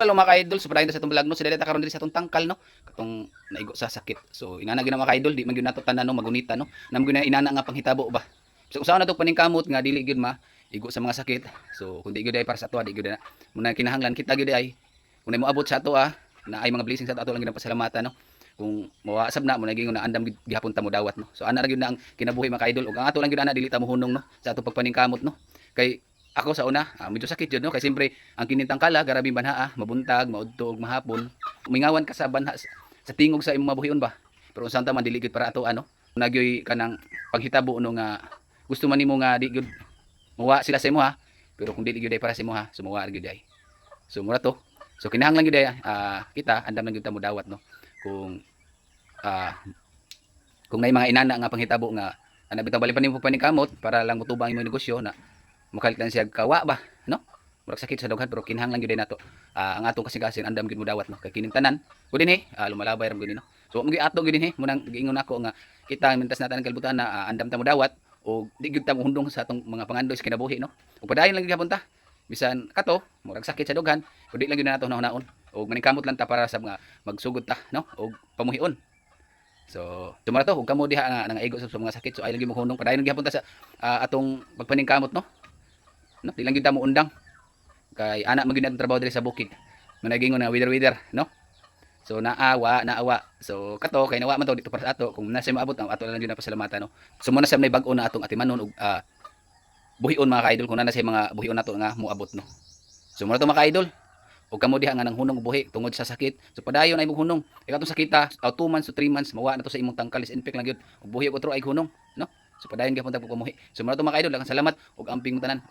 Hello mga ka-idol, so padayon sa itong vlog no, ta karon diri sa itong tangkal no, katong naigo sa sakit. So inana gyud na mga ka-idol, di man gyud nato tanan no magunita no. Nam gyud na inana nga panghitabo ba. So usaha na to paningkamot nga dili gyud ma igo sa mga sakit. So kung di gyud ay para sa ato, di gyud na muna kinahanglan kita gyud ay kung mo abot sa ato ah, na ay mga blessings sa ato lang gyud pasalamatan no. Kung mawasab na mo naging na andam gyud gihapon ta mo dawat no. So ana ra gyud na ang kinabuhi mga ka-idol ug ang ato lang gyud ana dili ta mo hunong no sa ato pagpaningkamot no. Kay ako sa una, ah, medyo sakit yun, no? Kaya siyempre, ang kinintang kala, garabing banha, ah, mabuntag, maudtog, mahapon. Umingawan ka sa banha, sa tingog sa imong mabuhion ba? Pero unsan ta man diligid para ato ano? Nagyoy ka ng panghitabo no nga gusto man nimo nga di gyud muwa sila sa imo ha. Pero kung dili gyud para sa imo ha, sumuwa gyud ay. So mura to. So kinahanglan gyud ah, kita andam lang gyud ta mo dawat no. Kung ah kung may mga inana nga panghitabo nga ana bitang balipan nimo panikamot para lang mutubang imong negosyo na mukalit lang siya kawa ba no? Murag sakit sa dughan pero kinahanglan gyud ay nato Ah, ang atong kasing-kasing andam gyud mo dawat no? Kay kining tanan gud dinhi ah, lumalabay ram gud no? So mga ato gud dinhi munang giingon ako nga kita mintas natan kalbutan na ah, andam ta mo dawat o di gyud ta mo hundong sa atong mga pangandoy sa kinabuhi no? Ug padayon lang gyud ta bisan kato murag sakit sa dughan ug di lang gyud nato nahunaon. Ug maningkamot lang ta para sa mga magsugod ta no? Ug pamuhion. So, tumara to, ug kamo diha nga nangaigo sa, mga sakit. So, ay lang gyud mo hunong padayon gyapon ta sa ah, atong pagpaningkamot no. No, di lang gyud mo undang. Kay anak man gyud ang trabaho diri sa bukid. Managingon nga wither wither, no? So naawa, naawa. So kato kay nawa man to dito para sa ato kung nasa maabot ang ato lang gyud na pasalamatan no. So muna sa may bag-o na atong atimanon ug ah, buhion mga ka-idol kung na sa mga buhion nato nga moabot no. So muna to mga ka-idol. Ug kamo diha nga nang hunong og buhi tungod sa sakit. So padayon ay mong hunong. Ikaw tong sakita, uh, 2 months to 3 months mawa na to sa imong tangkal is infect lang gyud. Ug buhi og otro ay hunong, no? So padayon gyapon ta pagpamuhi. So muna to mga ka-idol, salamat ug amping mo tanan.